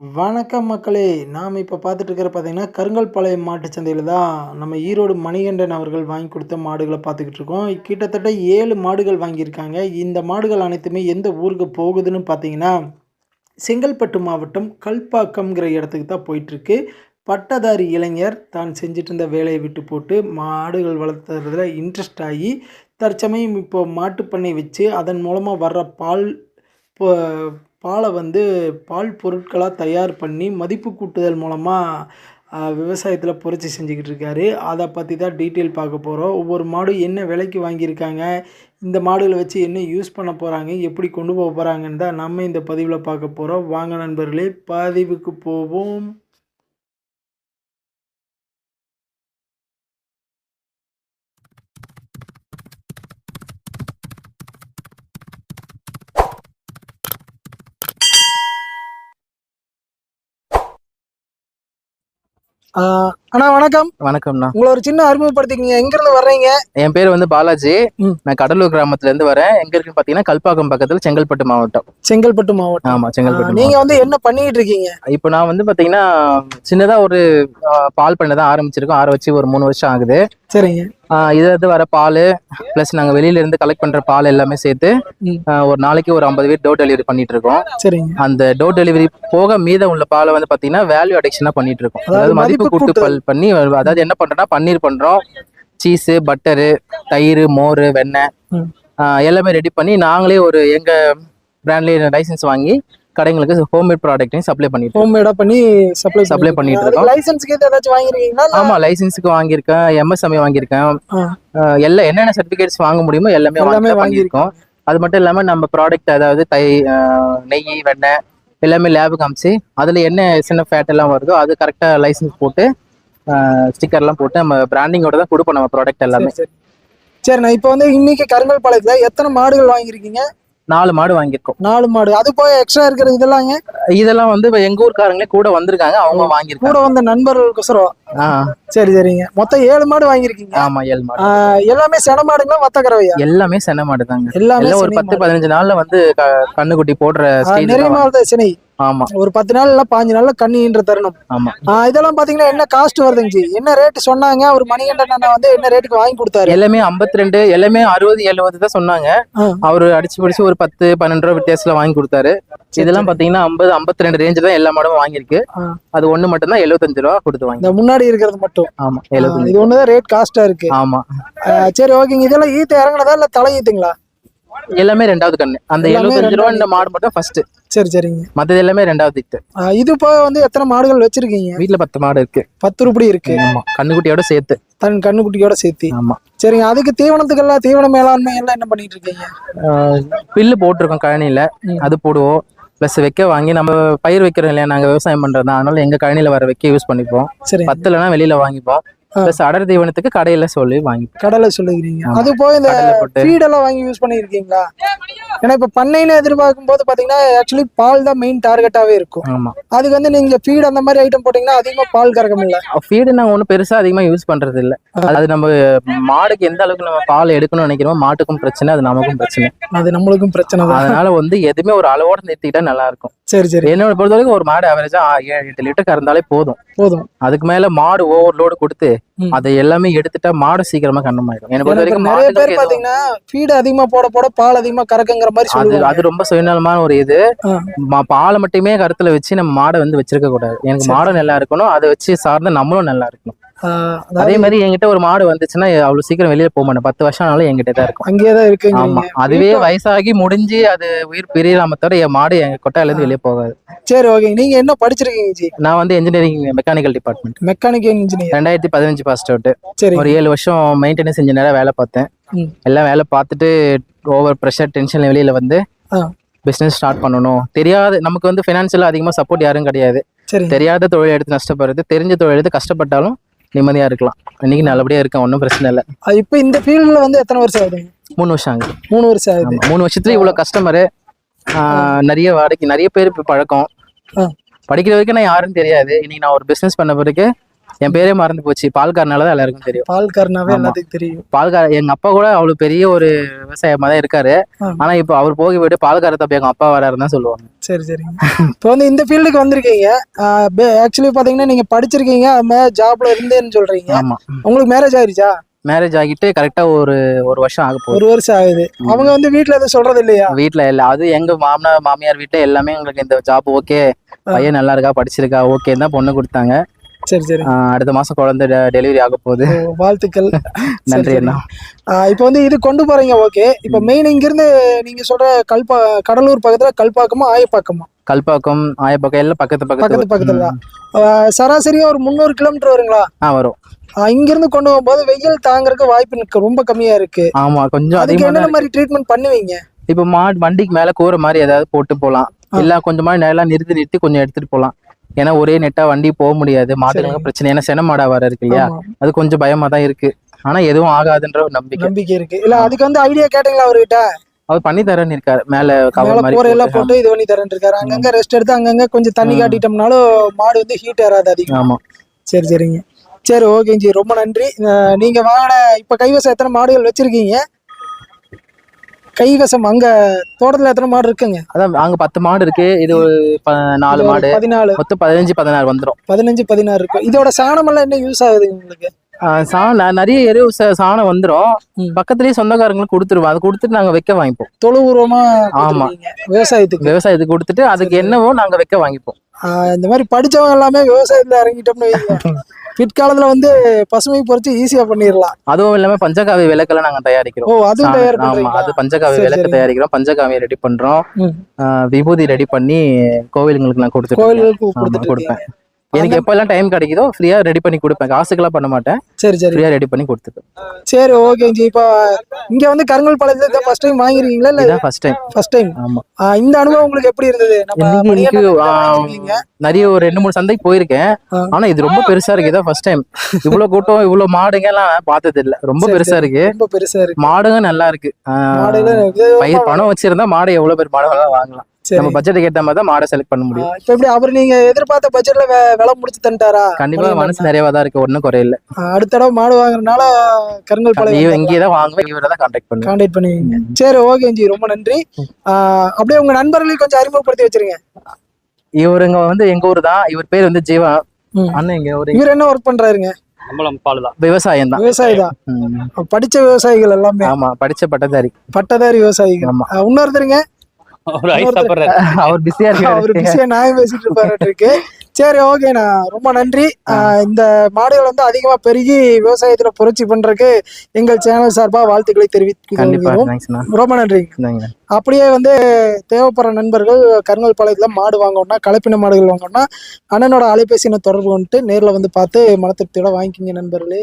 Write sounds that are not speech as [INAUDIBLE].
வணக்கம் மக்களே! நாம் இப்போ பார்த்துட்டு இருக்கிற பார்த்தீங்கன்னா, கருங்கல்பாளையம் மாட்டு சந்தையில் தான் நம்ம ஈரோடு மணிகண்டன் அவர்கள் வாங்கி கொடுத்த மாடுகளை பார்த்துக்கிட்டு இருக்கோம். கிட்டத்தட்ட ஏழு மாடுகள் வாங்கியிருக்காங்க. இந்த மாடுகள் அனைத்துமே எந்த ஊருக்கு போகுதுன்னு பார்த்தீங்கன்னா, செங்கல்பட்டு மாவட்டம் கல்பாக்கம்ங்கிற இடத்துக்கு தான் போயிட்டுருக்கு. பட்டதாரி இளைஞர் தான் செஞ்சிட்டு இருந்த வேலையை விட்டு போட்டு மாடுகள் வளர்த்துறதுல இன்ட்ரெஸ்ட் ஆகி, தற்சமயம் இப்போ மாட்டுப் பண்ணை வச்சு அதன் மூலமாக வர்ற பால் இப்போ பாலை வந்து பால் பொருட்களாக தயார் பண்ணி மதிப்பு கூட்டுதல் மூலமாக விவசாயத்தில் புரட்சி செஞ்சுக்கிட்டு இருக்காரு. அதை பற்றி தான் டீட்டெயில் பார்க்க போகிறோம் ஒவ்வொரு மாடும் என்ன விலைக்கு வாங்கியிருக்காங்க, இந்த மாடுகளை வச்சு என்ன யூஸ் பண்ண போகிறாங்க எப்படி கொண்டு போக போகிறாங்கன்னு தான் நம்ம இந்த பதிவில் பார்க்க போகிறோம் வாங்க நண்பர்களே பதிவுக்கு போவோம். அண்ணா வணக்கம். வணக்கம்ண்ணா. உங்கள ஒரு சின்ன அறிமுகப்படுத்திக்கங்க. எங்கேருந்து வர்றீங்க? என் பேர் வந்து பாலாஜி. நான் கடலூர் கிராமத்துல இருந்து வரேன். எங்க இருக்குன்னு பார்த்தீங்கன்னா, கல்பாக்கம் பக்கத்துல செங்கல்பட்டு மாவட்டம். செங்கல்பட்டு மாவட்டம். ஆமா, செங்கல்பட்டு நீங்க. வந்து என்ன பண்ணிக்கிட்டு இருக்கீங்க? இப்போ நான் வந்து பார்த்தீங்கன்னா, சின்னதா ஒரு பால் பண்ணை தான் ஆரம்பிச்சிருக்கோம். ஆரம்பிச்சு ஒரு 3 வருஷம் ஆகுது. சரிங்க. ஆ இதுல இருந்து வர பாலு, பிளஸ் நாங்க வெளியில இருந்து கலெக்ட் பண்ற பால் எல்லாமே சேர்த்து, ஒரு நாளைக்கு ஒரு 50 பேர் டோர் டெலிவரி பண்ணிட்டு இருக்கோம். சரிங்க. அந்த டோர் டெலிவரி போக மீதம் உள்ள பால வந்து பார்த்தீங்கன்னா, வேல்யூ அடிஷனா பண்ணிட்டு இருக்கோம். அதாவது மதிப்பு மதிப்பு கூட்டுதல் பண்ணி அதாவது என்ன பண்றோம்னா, பன்னீர் பண்றோம். சீஸு, பட்டரு, தயிரு, மோரு, வெண்ணெய் எல்லாமே ரெடி பண்ணி நாங்களே ஒரு எங்க பிராண்ட்லயே லைசென்ஸ் வாங்கி கடைங்களுக்கு ஹோம்மேட் ப்ராடக்ட்டையும் சப்ளை பண்ணிட்டு. ஹோம்மேடா பண்ணி சப்ளை சப்ளை பண்ணிட்டு இருக்கோம். லைசென்ஸ்க்கு ஏதாச்சும் வாங்கிருக்கீங்களா? ஆமா லைசென்ஸுக்கு வாங்கியிருக்கேன், எம்எஸ்எம்ஏ வாங்கியிருக்கேன். எல்லா என்னென்ன சர்டிஃபிகேட்ஸ் வாங்க முடியுமோ எல்லாமே எல்லாமே வாங்கி பண்ணியிருக்கோம். அது மட்டும் இல்லாம நம்ம ப்ராடக்ட் அதாவது தை நெய், வெண்ணெய் எல்லாமே லேபுக்கு அனுப்பிச்சு அதுல என்ன எஸ்என்எஃப் ஃபேட் எல்லாம் வருதோ அது கரெக்டா லைசென்ஸ் போட்டு ஸ்டிக்கர்லாம் போட்டு நம்ம பிராண்டிங்கோட தான் கொடுப்போம் நம்ம ப்ராடக்ட் எல்லாமே. சரி, சரி. சரிண்ணா இப்போ வந்து இன்னைக்கு கருங்கல்பாளையத்துல எத்தனை மாடுகள் வாங்கியிருக்கீங்க? நாலு மாடு வாங்கியிருக்கோம். 4 மாடு. அது போக எக்ஸ்ட்ரா இருக்கிற இதெல்லாங்க? இதெல்லாம் வந்து இப்ப எங்க ஊர்க்காரங்களே கூட வந்திருக்காங்க. அவங்க கூட வாங்கியிருக்காங்க. வந்த நண்பர்களுக்கோசரம். ஆ சரி, சரிங்க. மொத்தம் 7 மாடு வாங்கியிருக்கீங்க. ஆமா ஏழு மாடு. எல்லாமே சென மாடுங்களா? வத்த கறவையா? எல்லாமே சென்னை மாடு தாங்க. எல்லாமே ஒரு சினை 10 மாடு. 15 நாள்ல வந்து கண்ணுக்குட்டி போடுற நிறைய மாடு சினை. ஆமா ஒரு 10 நாள் இல்ல 15 நாள்ல கண்ணின்ற தருணம். ஆமா இதெல்லாம் பாத்தீங்கன்னா என்ன காஸ்ட் வருதுங்க ஜி? என்ன ரேட் சொன்னாங்க? ஒரு மணிகண்டன் வந்து என்ன ரேட்டுக்கு வாங்கி கொடுத்தாரு? எல்லாமே 52 எல்லாமே 60 70 தான் சொன்னாங்க. அவரு அடிச்சு பிடிச்சு ஒரு 10 12 ரூபா வித்தியாசத்துல வாங்கி கொடுத்தாரு. இதெல்லாம் பாத்தீங்கன்னா 50 52 ரேஞ்ச் தான் எல்லா மாடும் வாங்கியிருக்கு. அது ஒண்ணு மட்டும் தான் 75 ரூபா கொடுத்து வாங்கி முன்னாடி இருக்கிறது மட்டும். ஆமா 75 இது ஒண்ணுதான் ரேட் காஸ்டா இருக்கு. ஆமா சரி ஓகேங்க. இதெல்லாம் ஈத்து இறங்குனதா இல்ல தலை ஈத்துங்களா? எல்லாமே ரெண்டாவது கண்ணு அந்த எல்லாமே 75 ரூபா இந்த. மாடு மட்டும் ஃபர்ஸ்ட் சரி சரிங்க. மத்தது எல்லாமே ரெண்டாவது இட்டு இது போக வந்து எத்தனை மாடுகள் வச்சிருக்கீங்க? வீட்டுல பத்து மாடு இருக்கு 10 ரூபாய் இருக்கு. ஆமா கண்ணுக்குட்டியோட சேர்த்து தன் கண்ணுக்குட்டியோட சேர்த்து. ஆமா சரிங்க. அதுக்கு தீவனத்துக்கெல்லாம் தீவன மேலாண்மை எல்லாம் என்ன பண்ணிட்டு இருக்கீங்க? பில்லு போட்டிருக்கோம் கழனியில. அது போடுவோம் ப்ளஸ் வைக்க வாங்கி நம்ம பயிர் வைக்கிறோம் இல்லையா நாங்க விவசாயம் பண்றது தான் அதனால எங்க கழனியில வர வைக்க யூஸ் பண்ணிப்போம் சரிங்க. பத்துலனா வெளியில வாங்கிப்போம். ப்ளஸ் அடர் தீவனத்துக்கு கடையில சொல்லி வாங்கிப்போம் கடலை சொல்லுகிறீங்க. அது போக இந்த கடலை போட்டு ஃபீட் எல்லாம் வாங்கி யூஸ் பண்ணியிருக்கீங்களா? ஏன்னா இப்ப பண்ணைன்னு எதிர்பார்க்கும் போது பாத்தீங்கன்னா ஆக்சுவலி பால் தான் மெயின் டார்கெட்டாவே இருக்கும். ஆமா அதுக்கு வந்து நீங்க ஃபீட் அந்த மாதிரி ஐட்டம் போட்டீங்கன்னா அதிகமா பால் கறக்கும் இல்ல? ஃபீடு நாங்க ஒன்றும் பெருசா அதிகமா யூஸ் பண்றது இல்ல அது நம்ம மாடுக்கு எந்த அளவுக்கு நம்ம பால் எடுக்கணும்னு நினைக்கிறோமோ மாட்டுக்கும் பிரச்சனை அது நமக்கும் பிரச்சனை அது நம்மளுக்கும் பிரச்சனை தான். அதனால வந்து எதுவுமே ஒரு அளவோட நிறுத்திக்கிட்டா நல்லா இருக்கும் சரி சரி என்னோட பொறுத்த வரைக்கும் ஒரு மாடு ஆவரேஜா ஏழு எட்டு லிட்டர் கறந்தாலே போதும் போதும். அதுக்கு மேல மாடு ஓவர்லோடு கொடுத்து ம். அதை எல்லாமே எடுத்துட்டா மாடு சீக்கிரமா கண்ணமாயிடும். என்னை பொறுத்த வரைக்கும் நிறைய பேர் பாத்தீங்கன்னா ஃபீட் அதிகமா போட போட பால் அதிகமா கறக்குங்கிற மாதிரி அது. அது ரொம்ப சுயநலமான ஒரு இது. பாலை மட்டுமே கருத்துல வச்சு நம்ம மாடை வந்து வச்சிருக்க கூடாது எனக்கு மாடும் நல்லா இருக்கணும் அதை வச்சு சார்ந்து நம்மளும் நல்லா இருக்கணும். அதே மாதிரி என்கிட்ட ஒரு மாடு வந்துச்சுன்னா அவ்வளவு சீக்கிரம் வெளியில போக மாட்டேன் பத்து வருஷம் ஆனாலும் என்கிட்ட தான் இருக்கும் அங்கேயே தான் ஆமா இருக்குங்க. அதுவே வயசாகி முடிஞ்சு அது உயிர் பிரியலாம தவிர என் மாடு எங்க கொட்டாயில இருந்து வெளியே போகாது சரி ஓகே. நீங்க என்ன படிச்சிருக்கீங்க ஜி? நான் வந்து engineering mechanical department mechanical engineer. ரெண்டாயிரத்தி பதினஞ்சு பாஸ்ட் அவுட் சரி. ஒரு ஏழு வருஷம் மெயின்டெனன்ஸ் இன்ஜினியரா வேலை பார்த்தேன். எல்லாம் வேலை பார்த்துட்டு ஓவர் ப்ரெஷர் டென்ஷன் வெளியில வந்து ஆ. பிசினஸ் ஸ்டார்ட் பண்ணணும் தெரியாத நமக்கு வந்து ஃபினான்ஷியலாக அதிகமா சப்போர்ட் யாரும் கிடையாது. தெரியாத தொழில் எடுத்து நஷ்டப்படுறது தெரிஞ்ச தொழில் எடுத்து கஷ்டப்பட்டாலும் நிம்மதியா இருக்கலாம் இன்னைக்கு நல்லபடியா இருக்கேன் ஒன்றும் பிரச்சனை இல்லை இப்ப இந்த ஃபீல்ட்ல வந்து எத்தனை வருஷம் ஆகுதுங்க? மூணு வருஷம் ஆகுது மூணு வருஷம் ஆகுது. மூணு வருஷத்துல இவ்வளவு கஸ்டமரு நிறைய வாடகை நிறைய பேர் இப்போ பழக்கம். படிக்கிற வரைக்கும் நான் யாருன்னு தெரியாது இன்னைக்கு நான் ஒரு பிசினஸ் பண்ண பிறகு என் பேரே மறந்து போச்சு. பால்காரனால தான் எல்லாருக்கும் தெரியும். பால்காரனாவே. எல்லாத்துக்கும் தெரியும். பால்கார எங்க அப்பா கூட அவ்வளவு பெரிய ஒரு விவசாயமா தான் இருக்காரு. ஆனா இப்போ அவர் போகி விட்டு பால்கார தப்பி எங்க அப்பா வராருன்னு தான் சொல்லுவாங்க. சரி சரிங்க இப்போ வந்து இந்த ஃபீல்டுக்கு வந்திருக்கீங்க. ஆக்சுவலி பாத்தீங்கன்னா நீங்க படிச்சிருக்கீங்க. அது மாதிரி ஜாப்ல இருந்தேன்னு சொல்றீங்க. ஆமா. உங்களுக்கு மேரேஜ் ஆயிருச்சா? மேரேஜ் ஆகிட்டு கரெக்டா ஒரு ஒரு வருஷம் ஆக போகுது. ஒரு வருஷம் ஆகுது. அவங்க வந்து வீட்ல எதுவும் சொல்றது இல்லையா? வீட்ல இல்ல. அது எங்க மாமனார் மாமியார் வீட்ல எல்லாமே எங்களுக்கு இந்த ஜாப் ஓகே பையன் நல்லா இருக்கா படிச்சிருக்கா ஓகே தான் பொண்ணு கொடுத்தாங்க. சரி சரி. அடுத்த மாசம் குழந்தை டெலிவரி ஆக போகுது. வாழ்த்துக்கள். [LAUGHS] நன்றி அண்ணா. இப்போ வந்து இது கொண்டு போறீங்க ஓகே. இப்போ மெயின் இங்கிருந்து நீங்க சொல்ற கல்பா கடலூர் பக்கத்துல கல்பாக்கமா ஆயப்பாக்கமா? கல்பாக்கம் ஆயப்பாக்கம் எல்லாம் பக்கத்து பக்கத்து பக்கத்து பக்கத்துல தான். சராசரியா ஒரு முந்நூறு கிலோமீட்டர் வருங்களா? ஆ வரும். இங்கிருந்து கொண்டு போகும்போது வெயில் தாங்கறதுக்கு வாய்ப்பு ரொம்ப கம்மியா இருக்கு. ஆமா கொஞ்சம் அதுக்கு என்னென்ன மாதிரி ட்ரீட்மெண்ட் பண்ணுவீங்க? இப்ப மா வண்டிக்கு மேல கூற மாதிரி ஏதாவது போட்டு போலாம். இல்ல கொஞ்சமா நேரம் நிறுத்தி நிறுத்தி கொஞ்சம் எடுத்துட்டு போலாம். ஏன்னா ஒரே நெட்டா வண்டி போக முடியாது. மாட்டுங்க பிரச்சனை. ஏன்னா சென மாடா வர இருக்கு இல்லையா? அது கொஞ்சம் பயமா தான் இருக்கு. ஆனா எதுவும் ஆகாதுன்ற ஒரு நம்பிக்கை. நம்பிக்கை இருக்கு. இல்ல அதுக்கு வந்து ஐடியா கேட்டீங்களா அவர்கிட்ட? அவர் பண்ணி தரேன்னு இருக்காரு. மேல கவர் மாதிரி எல்லாம் போட்டு. இது பண்ணி தரேன் இருக்காரு. அங்கங்க ரெஸ்ட் எடுத்து அங்கங்க கொஞ்சம் தண்ணி. காட்டிட்டோம்னாலும் மாடு வந்து ஹீட் ஏறாது அதிகம். ஆமா. சரி சரிங்க. சரி ஓகேங்க ஜி. ரொம்ப நன்றி. நீங்க வாங்கின இப்ப கைவசம் எத்தனை மாடுகள் வச்சிருக்கீங்க? கைவசம் அங்க தோட்டத்துல எத்தனை மாடு இருக்குங்க? அதான் அங்க பத்து மாடு இருக்கு. இது ஒரு நாலு மாடு. பதினாலு. மொத்தம் பதினஞ்சு பதினாறு வந்துரும். பதினஞ்சு பதினாறு இருக்கும். இதோட சாணம் எல்லாம் என்ன யூஸ் ஆகுது உங்களுக்கு? சாணம் நிறைய எரு ச- சாணம் வந்துரும். ம். பக்கத்துலயே சொந்தக்காரங்களுக்கு கொடுத்துருவோம். அது கொடுத்துட்டு நாங்க வைக்க வாங்கிப்போம். தொழு உருவமா ஆமா. விவசாயத்துக்கு? விவசாயத்துக்கு கொடுத்துட்டு அதுக்கு என்னவோ நாங்க வைக்க வாங்கிப்போம். இந்த மாதிரி படிச்சவங்க எல்லாமே விவசாயத்துல இறங்கிட்டோம்னு [LAUGHS] பிற்காலத்துல வந்து பசுமை பொறிச்சு ஈஸியா பண்ணிடலாம் அதுவும் இல்லாம பஞ்சகாவி விளக்கெல்லாம் நாங்க தயாரிக்கிறோம். ஓ அதுவும் தயார் ஆமா அது பஞ்சகாவி சரி, விளக்கு. தயாரிக்கிறோம். பஞ்சகாவியை ரெடி பண்றோம். விபூதி ரெடி பண்ணி கோவிலுங்களுக்கு நான் ஆமா கொடுத்துட்டு கொடுப்பேன். எனக்கு எப்பெல்லாம் டைம் கிடைக்குதோ ஃப்ரீயா ரெடி பண்ணி கொடுப்பேன். காசுக்கெல்லாம் பண்ண மாட்டேன். சரி சரி. ஃப்ரீயா ரெடி பண்ணி கொடுத்துருக்கேன் சரி ஓகே ஜி. இப்போ இங்க வந்து கருங்கல் பாளையத்துல ஃபர்ஸ்ட் டைம் வாங்கிருக்கீங்களா இல்ல? இதுதான் ஃபர்ஸ்ட் டைம் ஃபர்ஸ்ட் டைம் ஆமா. இந்த அனுபவம் உங்களுக்கு எப்படி இருந்தது? வாங்கியிருக்கீங்க. நிறைய ஒரு ரெண்டு மூணு சந்தைக்கு போயிருக்கேன். ஆனா இது ரொம்ப பெருசா இருக்கு. இதான் ஃபர்ஸ்ட் டைம் இவ்வளவு கூட்டம் இவ்வளவு மாடுங்க எல்லாம் பார்த்தது இல்ல ரொம்ப பெருசா இருக்கு. ரொம்ப பெருசா இருக்கு. மாடுங்க நல்லா இருக்கு. பயிர் பணம் வச்சிருந்தா மாடு எவ்வளவு பேர் மாடு வாங்கலாம். நம்ம பட்ஜெட்டுக்கு ஏத்த மாதிரி தான் மாடை செலக்ட் பண்ண முடியும். இப்ப எப்படி அவர் நீங்க எதிர்பார்த்த பட்ஜெட்ல விலை முடிச்சு தந்துட்டாரா? கண்டிப்பா. மனசு நிறையவா தான் இருக்கு ஒன்றும் குறையில அடுத்த தடவை மாடு வாங்குறதுனால கருங்கல் பாளையம் இங்கே தான் வாங்குவேன் இவரை தான் கான்டாக்ட் பண்ணுவேன் கான்டாக்ட் பண்ணுவீங்க சரி ஓகே ஜி ரொம்ப நன்றி. அப்படியே உங்க நண்பர்களையும் கொஞ்சம் அறிமுகப்படுத்தி வச்சிருங்க. இவருங்க வந்து எங்க ஊர் தான். இவர் பேர் வந்து ஜீவா. அண்ணன் இங்க ஒரு இவர் என்ன ஒர்க் பண்றாருங்க? நம்மளும் பால் தான். விவசாயம் தான். விவசாயி தான். படிச்ச விவசாயிகள் எல்லாமே. ஆமா படிச்ச பட்டதாரி. பட்டதாரி விவசாயிகள். ஆமா. இன்னொருத்தருங்க? அவர் பிஸியா [LAUGHS] அவரு பிஸியா நியாயம் பேசிட்டு இருப்பாரு இருக்கு. சரி ஓகேண்ணா ரொம்ப நன்றி. இந்த மாடுகள் வந்து அதிகமா பெருகி விவசாயத்துல புரட்சி பண்றதுக்கு எங்கள் சேனல் சார்பா வாழ்த்துக்களை தெரிவித்துக்கிறோம் ரொம்ப நன்றி. அப்படியே வந்து தேவைப்படுற நண்பர்கள் கருங்கல் பாளையத்துல மாடு வாங்கணும்னா கலப்பின மாடுகள் வாங்கணும்னா அண்ணனோட அலைபேசி தொடர்பு வந்துட்டு நேர்ல வந்து பார்த்து மனத்திருப்தியோட வாங்கிக்கிங்க நண்பர்களே.